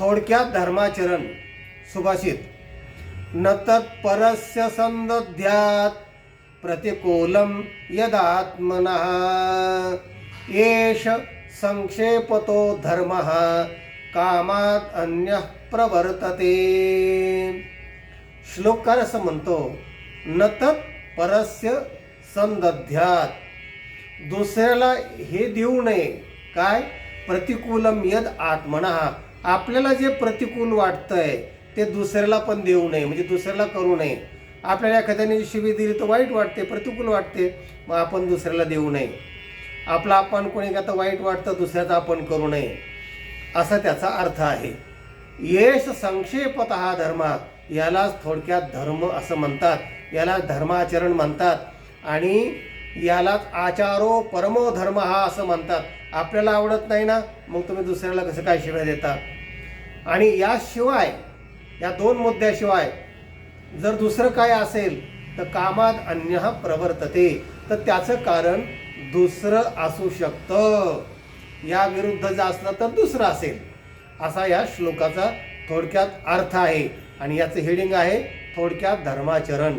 थोडक्यात धर्माचरण सुभाषित. न तत्परस्य संदध्यात प्रतिकूलं यदात्मनः. एष संक्षेपतो धर्मः कामात अन्यः प्रवर्तते. श्लोककार असं म्हणतो न तत् परस्य संदध्यात दुसऱ्याला हे देऊ नये. काय? प्रतिकूलम यद आत्मना आपल्याला जे प्रतिकूल वाटतंय ते दुसऱ्याला पण देऊ नये म्हणजे दुसऱ्याला करू नये. आपल्याला एखाद्याने शिवी दिली तर वाईट वाटते प्रतिकूल वाटते मग आपण दुसऱ्याला देऊ नये. आपला आपण कोणी का तर वाईट वाटतं दुसऱ्याचा आपण करू नये. असा त्याचा अर्थ आहे. यश संक्षेपत हा धर्म यालाच थोडक्यात धर्म असं म्हणतात याला धर्माचरण म्हणतात. आणि यालाच आचारो परमो धर्म हा असं म्हणतात. आपल्याला आवडत नाही ना? मग तुम्ही दुसऱ्याला कसं काय शिवाय देता? आणि याशिवाय या दोन मुद्द्याशिवाय जर दुसरं काय असेल तर कामात अन्य प्रवर्तते. तर त्याचं कारण दुसरं असू शकतं. या विरुद्ध जर असलं तर दुसरं असेल. असा या श्लोकाचा थोडक्यात अर्थ आहे. आणि याचं हेडिंग आहे थोडक्यात धर्माचरण.